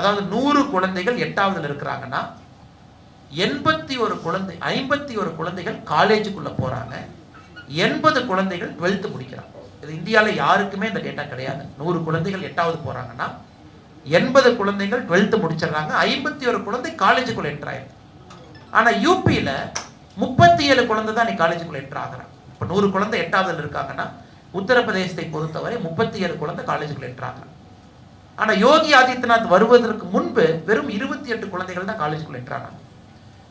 அதாவது நூறு குழந்தைகள் எட்டாவதுல இருக்கிறாங்கன்னா எண்பத்தி ஒரு குழந்தை ஐம்பத்தி ஒரு குழந்தைகள் காலேஜுக்குள்ள போறாங்க. எண்பது குழந்தைகள் டுவெல்த்து முடிக்கிறாங்க. இது இந்தியாவில் யாருக்குமே இந்த டேட்டா கிடையாது. நூறு குழந்தைகள் எட்டாவது போறாங்கன்னா எண்பது குழந்தைகள் டுவெல்த்து முடிச்சிடுறாங்க. ஐம்பத்தி ஒரு குழந்தை காலேஜுக்குள்ள என்ட்ரு ஆயிருக்கு ஆனா யூபியில் முப்பத்தி ஏழு குழந்தை தான் நீ காலேஜுக்குள்ள என்ட்ரு ஆகுறாங்க. இப்போ நூறு குழந்தை எட்டாவதுல இருக்காங்கன்னா உத்தரப்பிரதேசத்தை பொறுத்தவரை முப்பத்தி ஏழு குழந்தை காலேஜுக்குள்ள என்ட்ரு ஆனா யோகி ஆதித்யநாத் வருவதற்கு முன்பு வெறும் இருபத்தி எட்டு குழந்தைகள் தான் காலேஜுக்குள்ள என்ட்ரு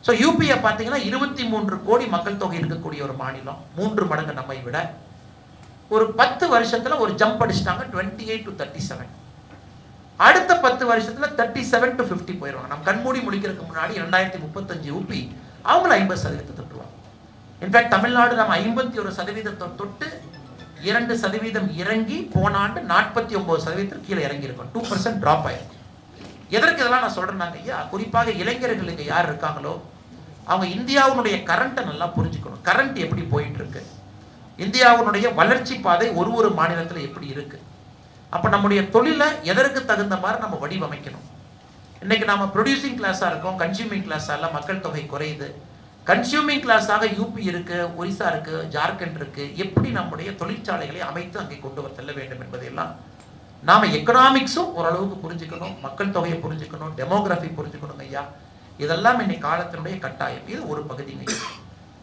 ஸோ யூபியை பார்த்தீங்கன்னா இருபத்தி மூன்று கோடி மக்கள் தொகை இருக்கக்கூடிய ஒரு மாநிலம். மூன்று மடங்கு நம்மை விட. ஒரு பத்து வருஷத்துல ஒரு ஜம்ப் அடிச்சிட்டாங்க twenty eight to thirty seven அடுத்த பத்து வருஷத்துல தேர்ட்டி செவன் டு ஃபிஃப்டி போயிடுவாங்க நம்ம கண்மூடி முடிக்கிறதுக்கு முன்னாடி ரெண்டாயிரத்தி முப்பத்தஞ்சு யூபி அவங்கள ஐம்பது சதவீதத்தை தொட்டுருவாங்க. இன்ஃபேக்ட் தமிழ்நாடு நம்ம ஐம்பத்தி ஒரு சதவீதத்தை தொட்டு இரண்டு சதவீதம் இறங்கி போன ஆண்டு நாற்பத்தி ஒன்பது சதவீதத்துக்கு கீழே இறங்கியிருக்கும். டூ பர்சன்ட் ட்ராப் ஆயிருக்கும் எதற்கு இதெல்லாம் நான் சொல்கிறேன்னாங்க ஐயா குறிப்பாக இளைஞர்கள் இங்கே யார் இருக்காங்களோ அவங்க இந்தியாவினுடைய கரண்ட்டை நல்லா புரிஞ்சுக்கணும். கரண்ட் எப்படி போயிட்டு இருக்கு இந்தியாவினுடைய வளர்ச்சி பாதை ஒரு ஒரு மாநிலத்தில் எப்படி இருக்கு? அப்போ நம்முடைய தொழிலை எதற்கு தகுந்த மாதிரி நம்ம வடிவமைக்கணும்? இன்னைக்கு நாம ப்ரொடியூசிங் கிளாஸாக இருக்கோம் கன்சியூமிங் கிளாஸால மக்கள் தொகை குறையுது. கன்சியூமிங் கிளாஸாக யூபி இருக்கு ஒரிசா இருக்கு ஜார்க்கண்ட் இருக்கு. எப்படி நம்முடைய தொழிற்சாலைகளை அமைத்து அங்கே கொண்டு வர செல்ல வேண்டும் என்பதையெல்லாம் நாம எக்கனாமிக்ஸும் ஓரளவுக்கு புரிஞ்சுக்கணும் மக்கள் தொகையை புரிஞ்சுக்கணும் டெமோகிராஃபி புரிஞ்சுக்கணும் ஐயா. இதெல்லாம் இன்னைக்கு காலத்தினுடைய கட்டாயம். இது ஒரு பகுதிங்க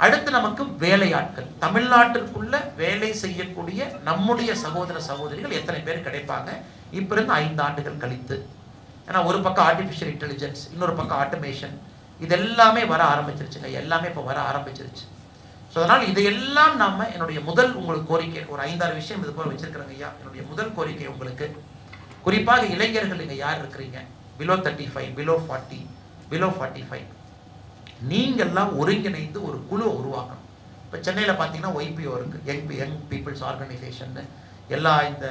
அடுத்து நமக்கு வேலையாட்கள். தமிழ்நாட்டிற்குள்ள வேலை செய்யக்கூடிய நம்முடைய சகோதர சகோதரிகள் எத்தனை பேர் கிடைப்பாங்க? இப்ப இருந்து ஐந்து ஆண்டுகள் கழித்து. ஏன்னா ஒரு பக்கம் ஆர்டிஃபிஷியல் இன்டெலிஜென்ஸ் இன்னொரு பக்கம் ஆட்டோமேஷன் இது எல்லாமே வர ஆரம்பிச்சிருச்சுங்க. எல்லாமே இப்போ வர ஆரம்பிச்சிருச்சு. ஸோ அதனால் இதையெல்லாம் நாம் என்னுடைய முதல் உங்களுக்கு கோரிக்கை ஒரு ஐந்தாறு விஷயம் இது போல வச்சிருக்கிறேங்க ஐயா. என்னுடைய முதல் கோரிக்கை உங்களுக்கு. குறிப்பாக இளைஞர்கள் இங்கே யார் இருக்கிறீங்க? Below thirty five below forty below forty five நீங்கள்லாம் ஒருங்கிணைந்து ஒரு குழு உருவாக்கணும். இப்போ சென்னையில் பார்த்தீங்கன்னா ஒய்பிஓ இருக்குது யங் யங் பீப்புள்ஸ் ஆர்கனைசேஷன் எல்லா இந்த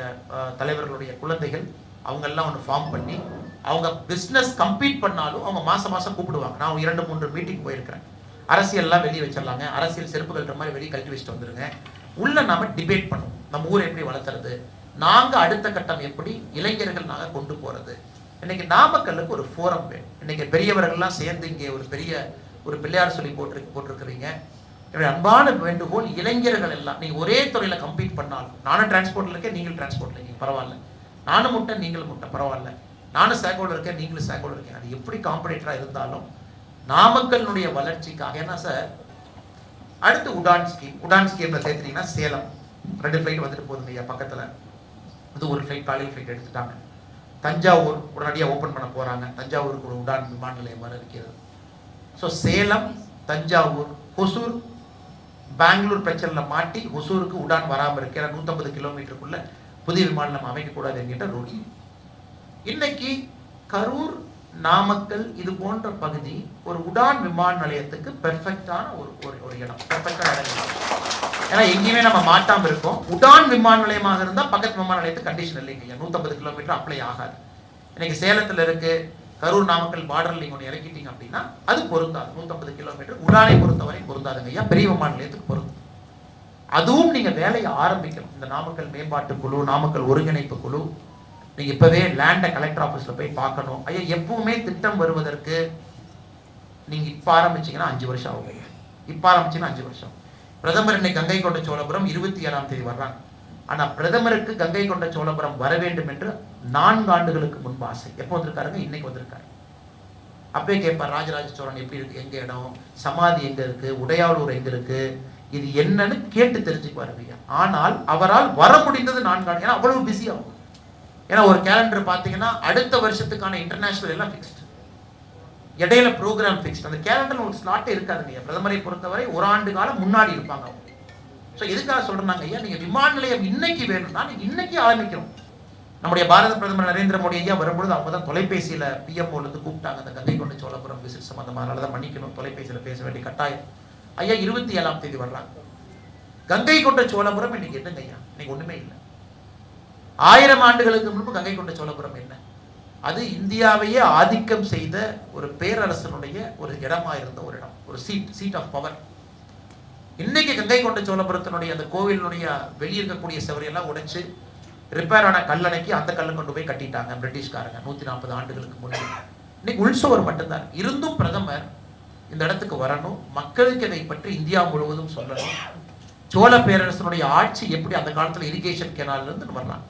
தலைவர்களுடைய குழந்தைகள் அவங்கெல்லாம் ஒன்று ஃபார்ம் பண்ணி அவங்க பிஸ்னஸ் கம்ப்ளீட் பண்ணாலும் அவங்க மாசம் மாசம் கூப்பிடுவாங்க. நான் இரண்டு மூன்று மீட்டிங் போயிருக்கிறேன். அரசியல்லாம் வெளியே வச்சிடலாங்க. அரசியல் செருப்பு மாதிரி வெளியே கழட்டி வச்சுட்டு வந்துருங்க. உள்ள நாம டிபேட் பண்ணுவோம். நம்ம ஊரை எப்படி வளர்த்துறது நாங்கள் அடுத்த கட்டம் எப்படி இளைஞர்கள் நாங்கள் கொண்டு போறது? இன்னைக்கு நாமக்கல்லுக்கு ஒரு ஃபோரம் வேணும். இன்னைக்கு பெரியவர்கள்லாம் சேர்ந்து இங்கே ஒரு பெரிய ஒரு பிள்ளையார் சொல்லி போட்டு போட்டிருக்கிறீங்க. என்னுடைய அன்பான வேண்டுகோள் இளைஞர்கள் எல்லாம் நீங்கள் ஒரே துறையில் கம்ப்ளீட் பண்ணாலும் நானும் டிரான்ஸ்போர்ட்டில் இருக்கேன் நீங்கள் டிரான்ஸ்போர்ட்டில் இருக்கீங்க. பரவாயில்ல. நானும் முட்டை நீங்களும் முட்டை பரவாயில்ல. நானும் சேகோல இருக்கேன் நீங்களும் சேகோல இருக்கேன். அது எப்படி காம்படேட்டராக இருந்தாலும் நாமக்கல்னுடைய வளர்ச்சிக்காக ஏன்னா சார் அடுத்து உடான் ஸ்கீம் உடான் ஸ்கீமில் சேர்த்துட்டீங்கன்னா சேலம். ரெண்டு ஃப்ளைட் வந்துட்டு போகுதுங்க ஐயா பக்கத்துல. இது ஒரு ஃப்ளைட் காலையில் ஃப்ளைட் எடுத்துட்டாங்க. தஞ்சாவூர் உடனடியாக ஓப்பன் பண்ண போறாங்க. தஞ்சாவூருக்கு ஒரு உடான் விமான நிலையம் வர இருக்கிறது. ஸோ சேலம் தஞ்சாவூர் ஹொசூர் பெங்களூர் பிரச்சனையில் மாட்டி ஹொசூருக்கு உடான் வராமல் இருக்கிற நூற்றம்பது கிலோமீட்டருக்குள்ள புதிய விமான நிலையம் அமைக்கக்கூடாது என்கின்ற ரூல். இன்னைக்கு கரூர் நாமக்கல் இது போன்ற பகுதி ஒரு உடான் விமான நிலையத்துக்கு பெர்ஃபெக்டான ஒரு ஒரு ஒரு இடம். பெர்ஃபெக்டான இடம் ஏன்னா எங்கேயுமே நம்ம மாட்டாம இருக்கோம் உடான் விமான நிலையமாக இருந்தால் பக்கத்து விமான நிலையத்துக்கு கண்டிஷன் இல்லைங்க நூற்றம்பது கிலோமீட்டர் அப்ளை ஆகாது. இன்னைக்கு சேலத்துல இருக்கு கரூர் நாமக்கல் பார்டர்ல நீங்கள் ஒன்று இறக்கிட்டீங்க அப்படின்னா அது பொருந்தாது. நூற்றம்பது கிலோமீட்டர் உடானை பொறுத்தவரை பொருந்தாதுங்க ஐயா. பெரிய விமான நிலையத்துக்கு பொருந்தும். அதுவும் நீங்க வேலையை ஆரம்பிக்கணும். இந்த நாமக்கல் மேம்பாட்டு குழு நாமக்கல் ஒருங்கிணைப்பு குழு நீங்க இப்பவே லேண்டை கலெக்டர் ஆஃபீஸில் போய் பார்க்கணும். ஐயா எப்பவுமே திட்டம் வருவதற்கு நீங்கள் இப்போ ஆரம்பிச்சீங்கன்னா அஞ்சு வருஷம் ஆகும் ஐயா இப்ப அஞ்சு வருஷம் பிரதமர் இன்னைக்கு கங்கை கொண்ட சோழபுரம் இருபத்தி ஏழாம் தேதி வர்றாங்க. ஆனால் பிரதமருக்கு கங்கை கொண்ட சோழபுரம் வர வேண்டும் என்று நான்கு ஆண்டுகளுக்கு முன்பு ஆசை. எப்போ வந்திருக்காருங்க? இன்னைக்கு வந்திருக்காரு. அப்பயே கேட்பார் ராஜராஜ சோழன் எப்படி இருக்கு? எங்கே இடம்? சமாதி எங்கே இருக்கு? உடையாளூர் எங்கே இருக்கு? இது என்னன்னு கேட்டு தெரிஞ்சுக்குவார் ஐயா. ஆனால் அவரால் வர முடிந்தது நான்கு ஆண்டு. ஏன்னா அவ்வளவு பிஸி ஆகும். ஏன்னா ஒரு கேலண்டர் பார்த்தீங்கன்னா அடுத்த வருஷத்துக்கான இன்டர்நேஷனல் எல்லாம் ஃபிக்ஸ்டு இடையில ப்ரோக்ராம் ஃபிக்ஸ்ட் அந்த கேலண்டர் ஒரு ஸ்லாட்டே இருக்காதுங்க பிரதமரை பொறுத்தவரை ஒரு ஆண்டு காலம் முன்னாடி இருப்பாங்க. அவங்க ஸோ எதுக்காக சொல்கிறாங்க ஐயா? நீங்கள் விமான நிலையம் இன்னைக்கு வேணும்னா நீங்கள் இன்னைக்கு ஆரம்பிக்கணும். நம்முடைய பாரத பிரதமர் நரேந்திர மோடி ஐயா வரும்பொழுது அவங்க தான் தொலைபேசியில் பிஎம்ஓலேருந்து கூப்பிட்டாங்க. அந்த கங்கை கொண்ட சோழபுரம் விசிட் சம்மந்தமாக அதனால தான் மன்னிக்கணும். தொலைபேசியில் பேச வேண்டிய கட்டாயம். ஐயா இருபத்தி ஏழாம் தேதி வர்றாங்க. கங்கை கொண்ட சோழபுரம் இன்னைக்கு என்னங்க ஐயா? இன்னைக்கு ஒன்றுமே இல்லை. ஆயிரம் ஆண்டுகளுக்கு முன்பு கங்கை கொண்ட சோழபுரம் என்ன? அது இந்தியாவையே ஆதிக்கம் செய்த ஒரு பேரரசனுடைய ஒரு இடமா இருந்த ஒரு இடம் ஒரு சீட் சீட் ஆஃப் பவர் இன்னைக்கு கங்கை கொண்ட சோழபுரத்தினுடைய அந்த கோவிலினுடைய வெளியே இருக்கக்கூடிய உடைச்சு ரிப்பேர் ஆன கல்லணைக்கு அந்த கல்லை கொண்டு போய் கட்டிட்டாங்க பிரிட்டிஷ்காரங்க நூத்தி நாற்பது ஆண்டுகளுக்கு முன்னாடி இன்னைக்கு உள்சுவர் மட்டும்தான். இருந்தும் பிரதமர் இந்த இடத்துக்கு வரணும். மக்களுக்கு இதை பற்றி இந்தியா முழுவதும் சொல்லணும். சோழ பேரரசனுடைய ஆட்சி எப்படி அந்த காலத்துல இரிகேஷன் கெனால்ல இருந்து வரலாம்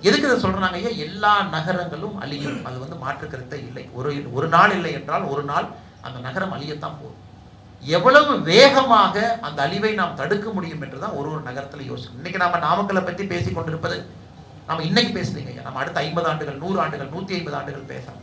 எதுக்கு இதை சொல்றாங்க ஐயா? எல்லா நகரங்களும் அழியும். அது வந்து மாற்று இல்லை. ஒரு ஒரு நாள் இல்லை என்றால் ஒரு நாள் அந்த நகரம் அழியத்தான் போகும். எவ்வளவு வேகமாக அந்த அழிவை நாம் தடுக்க முடியும் என்றுதான் ஒரு ஒரு நகரத்தில் யோசிக்கணும் இன்னைக்கு நாம நாமக்கலை பத்தி பேசிக் கொண்டிருப்பது நம்ம இன்னைக்கு பேசுறீங்க நம்ம அடுத்த ஐம்பது ஆண்டுகள் நூறு ஆண்டுகள் நூத்தி ஐம்பது ஆண்டுகள் பேசலாம்.